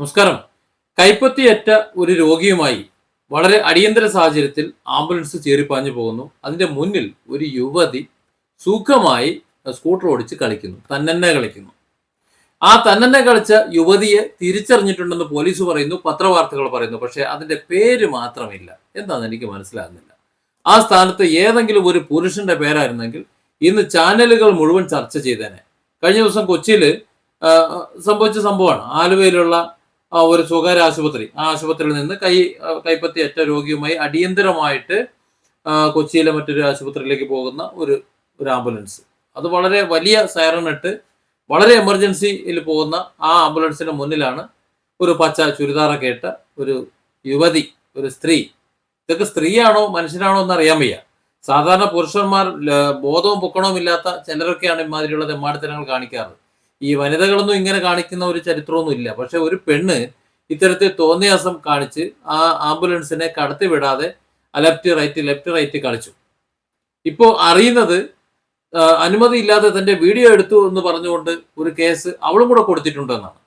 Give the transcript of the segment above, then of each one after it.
നമസ്കാരം. കൈപ്പത്തിയേറ്റ ഒരു രോഗിയുമായി വളരെ അടിയന്തര സാഹചര്യത്തിൽ ആംബുലൻസ് ചേറിപ്പാഞ്ഞു പോകുന്നു. അതിന്റെ മുന്നിൽ ഒരു യുവതി സുഖമായി സ്കൂട്ടർ ഓടിച്ച് കളിക്കുന്നു. തന്നെന്നെ കളിക്കുന്നു. ആ തന്നെന്നെ കളിച്ച യുവതിയെ തിരിച്ചറിഞ്ഞിട്ടുണ്ടെന്ന് പോലീസ് പറയുന്നു പത്രവാർത്തകൾ പറയുന്നു. പക്ഷേ അതിന്റെ പേര് മാത്രമില്ല. എന്താണെന്ന് എനിക്ക് മനസ്സിലാകുന്നില്ല. ആ സ്ഥാനത്ത് ഏതെങ്കിലും ഒരു പുരുഷന്റെ പേരായിരുന്നെങ്കിൽ ഇന്ന് ചാനലുകൾ മുഴുവൻ ചർച്ച ചെയ്തേനെ. കഴിഞ്ഞ ദിവസം കൊച്ചിയിൽ സംഭവിച്ച സംഭവമാണ്. ആലുവയിലുള്ള ഒരു സ്വകാര്യ ആശുപത്രി. ആ ആശുപത്രിയിൽ നിന്ന് കൈ കൈപ്പത്തിയറ്റ രോഗിയുമായി അടിയന്തരമായിട്ട് കൊച്ചിയിലെ മറ്റൊരു ആശുപത്രിയിലേക്ക് പോകുന്ന ഒരു ഒരു ആംബുലൻസ്. അത് വളരെ വലിയ സൈറണിട്ട് വളരെ എമർജൻസിയിൽ പോകുന്ന ആ ആംബുലൻസിന് മുന്നിലാണ് ഒരു പച്ച ചുരിദാറൊക്കെ ഇട്ട ഒരു യുവതി ഒരു സ്ത്രീ. ഇതൊക്കെ സ്ത്രീയാണോ മനുഷ്യനാണോ എന്ന് അറിയാൻ വയ്യ. സാധാരണ പുരുഷന്മാർ ബോധവും പൊക്കണവും ഇല്ലാത്ത ചിലരൊക്കെയാണ് ഇമാതിരിയുള്ള തെമ്മാടിത്തരങ്ങൾ കാണിക്കാറ്. ഈ വനിതകളൊന്നും ഇങ്ങനെ കാണിക്കുന്ന ഒരു ചരിത്രമൊന്നും ഇല്ല. പക്ഷെ ഒരു പെണ്ണ് ഇത്തരത്തിൽ തോന്നിയാസം കാണിച്ച് ആ ആംബുലൻസിനെ കടത്തി വിടാതെ ലെഫ്റ്റ് റൈറ്റ് ലെഫ്റ്റ് റൈറ്റ് കളിച്ചു. ഇപ്പോൾ അറിയുന്നത് അനുമതി അനുമതിയില്ലാതെ തന്റെ വീഡിയോ എടുത്തു എന്ന് പറഞ്ഞുകൊണ്ട് ഒരു കേസ് അവളും കൂടെ കൊടുത്തിട്ടുണ്ടെന്നാണ്.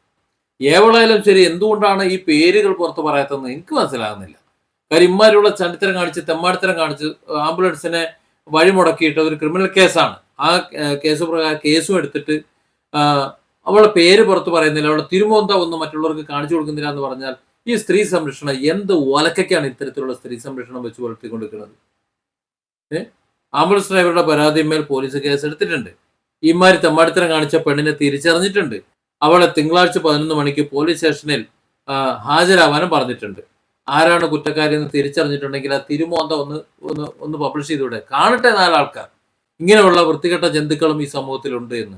ഏവളായാലും ശരി എന്തുകൊണ്ടാണ് ഈ പേരുകൾ പുറത്ത് പറയാത്തതെന്ന് എനിക്ക് മനസ്സിലാകുന്നില്ല. കാര്യം ഇമ്മാരുള്ള ചണ്ടിത്തരം കാണിച്ച് തെമ്മാടിത്തരം കാണിച്ച് ആംബുലൻസിനെ വഴിമുടക്കിയിട്ട് ഒരു ക്രിമിനൽ കേസാണ്. ആ കേസ് പ്രകാരം കേസും എടുത്തിട്ട് അവളുടെ പേര് പുറത്ത് പറയുന്നില്ല. അവളുടെ തിരുമോന്ത ഒന്നും മറ്റുള്ളവർക്ക് കാണിച്ചു കൊടുക്കുന്നില്ല എന്ന് പറഞ്ഞാൽ ഈ സ്ത്രീ സംരക്ഷണം എന്ത് ഒലക്കൊക്കെയാണ് ഇത്തരത്തിലുള്ള സ്ത്രീ സംരക്ഷണം വെച്ച് പുലർത്തിക്കൊണ്ടിരിക്കുന്നത്? ഏഹ് ആംബുലൻസ് ഡ്രൈവറുടെ പരാതിന്മേൽ പോലീസ് കേസ് എടുത്തിട്ടുണ്ട്. ഇമാരി തെമ്മാടിത്തരം കാണിച്ച പെണ്ണിനെ തിരിച്ചറിഞ്ഞിട്ടുണ്ട്. അവളെ തിങ്കളാഴ്ച പതിനൊന്ന് മണിക്ക് പോലീസ് സ്റ്റേഷനിൽ ഹാജരാവാനും പറഞ്ഞിട്ടുണ്ട്. ആരാണ് കുറ്റക്കാരെന്ന് തിരിച്ചറിഞ്ഞിട്ടുണ്ടെങ്കിൽ ആ തിരുമോന്ത ഒന്ന് ഒന്ന് ഒന്ന് പബ്ലിഷ് ചെയ്തൂടെ. കാണട്ടെ നാലാൾക്കാർ. ഇങ്ങനെയുള്ള വൃത്തികെട്ട ജന്തുക്കളും ഈ സമൂഹത്തിലുണ്ട് എന്ന്.